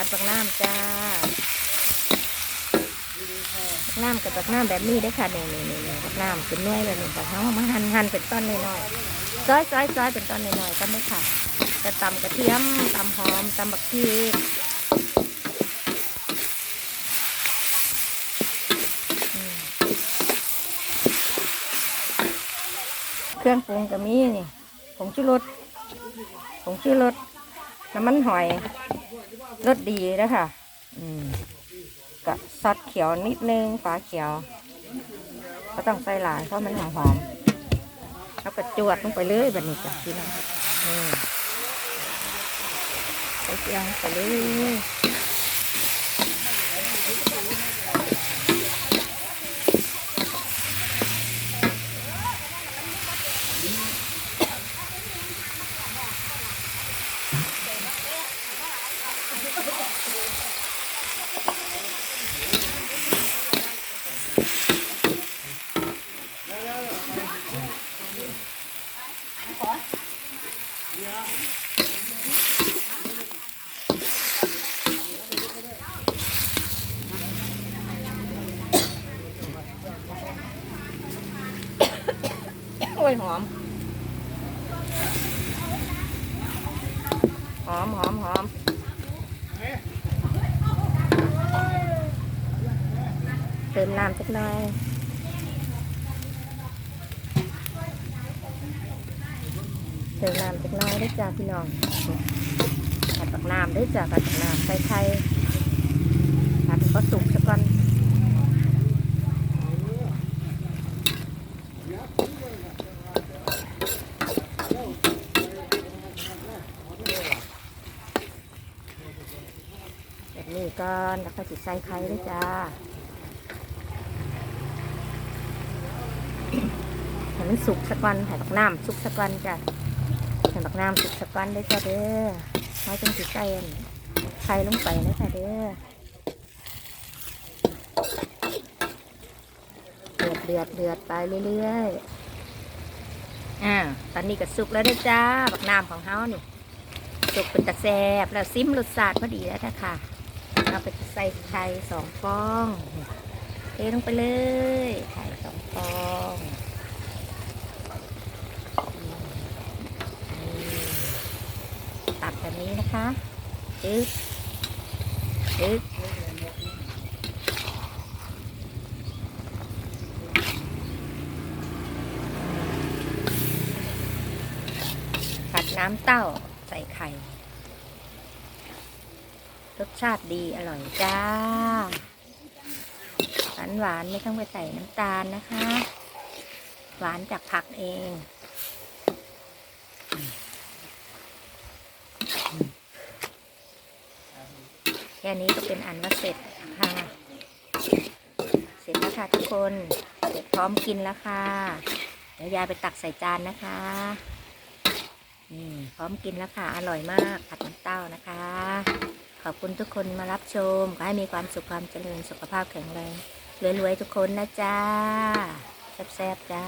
ผัดบักน้ำจ้าบักน้ำกับบักน้ำแบบนี้ได้ค่ะนี่นี่นี่นี่บักน้ำเป็นน่วยเลยนี่บักน้ำมาหั่นหั่นเป็นต้นน้อยๆซอยซอยซอยเป็นต้นน้อยๆก็ได้ค่ะจะตำกระเทียมตำหอมตำบักพริกเครื่องปรุงก็มีนี่ผงชูรสผงชูรส น้ำมันหอยรสดีนะคะอืมกะซอสเขียวนิดนึงฝาเขียวก็ต้องใส่หลายเพราะมันหอมหอมๆแล้วก็จวดลงไปเลยแบบนี้จ้ะพี่น้องใส่เกียงไปเลย โอ้ยหอม หอมหอมหอม เติมน้ำสักหน่อยเติมน้ำสักหน่อยได้จ้าพี่น้องผัดตักน้ำได้จ้าผัดตักน้ำใส่ไข่ผัดก็สุกสักก่อน แบบนี้ ก่อนแล้วก็จิใส่ไข่ด้วยจ้าให้มันสุกสักวันให้บักน้ำสุกสักวันจ้ะให้บักน้ำสุกสักวันได้จ้าเด้อเขาจึงจิใส่อันไข่ลงไปนะจ้ะเด้อเดือดเดือดเดือดไปเรื่อยๆอ่าตอนนี้ก็สุกแล้วเด้จ้าบักน้ำของเฮานี่สุกเป็นตะแซบแล้วซิมรสชาติพอดีแล้วนะคะ เอาไปใส่ไข่สองฟองเทลงไปเลยไข่สองฟองตัดแบบนี้นะคะจึ๊กจึ๊กผัดน้ำเต้าใส่ไข่ รสชาติดีอร่อยจ้า หวานหวานไม่ต้องไปใส่น้ำตาลนะคะ หวานจากผักเองแค่นี้ก็เป็นอันว่าเสร็จค่ะ เสร็จแล้วค่ะทุกคน เสร็จพร้อมกินแล้วค่ะ เดี๋ยวยายไปตักใส่จานนะคะนี่พร้อมกินแล้วค่ะ อร่อยมากผัดน้ำเต้านะคะ ขอบคุณทุกคนมารับชม ขอให้มีความสุขความเจริญสุขภาพแข็งแรงรวยๆทุกคนนะจ้าแซ่บๆจ้า